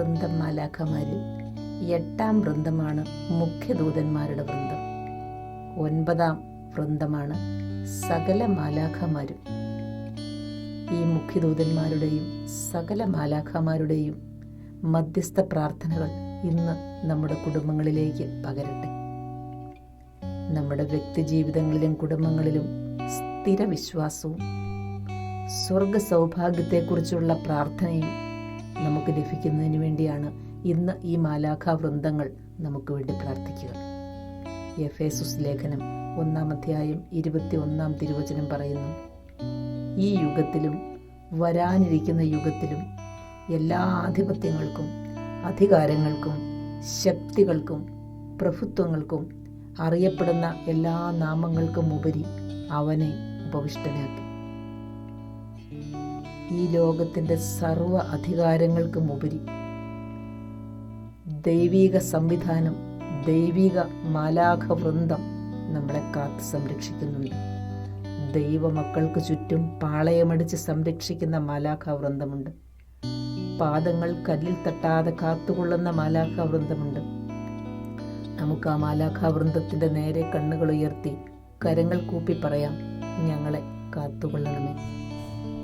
വൃന്ദം മാലാഖമാരിൽ എട്ടാം വൃന്ദമാണ് മുഖ്യദൂതന്മാരുടെ വൃന്ദം. ഒൻപതാം വൃന്ദമാണ് സകല മാലാഖമാരും ഈ മുഖ്യദൂതന്മാരുടെയും സകല മാലാഖമാരുടെയും മധ്യസ്ഥ പ്രാർത്ഥനകൾ ഇന്ന് നമ്മുടെ കുടുംബങ്ങളിലേക്ക് പകരട്ടെ. നമ്മുടെ വ്യക്തിജീവിതങ്ങളിലും കുടുംബങ്ങളിലും സ്ഥിരവിശ്വാസവും സ്വർഗ സൗഭാഗ്യത്തെക്കുറിച്ചുള്ള പ്രാർത്ഥനയും നമുക്ക് ലഭിക്കുന്നതിന് വേണ്ടിയാണ് ഇന്ന് ഈ മാലാഖാ വൃന്ദങ്ങൾ നമുക്ക് വേണ്ടി പ്രാർത്ഥിക്കുക. എഫേസുസ് ലേഖനം ഒന്നാം അധ്യായം ഇരുപത്തി ഒന്നാം തിരുവചനം പറയുന്നു. ഈ യുഗത്തിലും വരാനിരിക്കുന്ന യുഗത്തിലും എല്ലാ ആധിപത്യങ്ങൾക്കും അധികാരങ്ങൾക്കും ശക്തികൾക്കും പ്രഭുത്വങ്ങൾക്കും അറിയപ്പെടുന്ന എല്ലാ നാമങ്ങൾക്കും ഉപരി അവനെ ഉപവിഷ്ടനാക്കി. ഈ ലോകത്തിന്റെ സർവ അധികാരങ്ങൾക്കും ഉപരി. ദൈവിക സംവിധാനം ദൈവിക മാലാഖ വൃന്ദം നമ്മളെ കാത്തു സംരക്ഷിക്കുന്നുണ്ട് ദൈവമക്കൾക്ക് ചുറ്റും പാളയമടിച്ച് സംരക്ഷിക്കുന്ന മാലാഖ വൃന്ദമുണ്ട് പാദങ്ങൾ കല്ലിൽ തട്ടാതെ കാത്തുകൊള്ളുന്ന മാലാഖ വൃന്ദമുണ്ട് നമുക്ക് ആ മാലാഖ വൃന്ദത്തിന്റെ നേരെ കണ്ണുകൾ ഉയർത്തി കരങ്ങൾ കൂപ്പി പറയാം ഞങ്ങളെ കാത്തുകൊള്ളണമേ.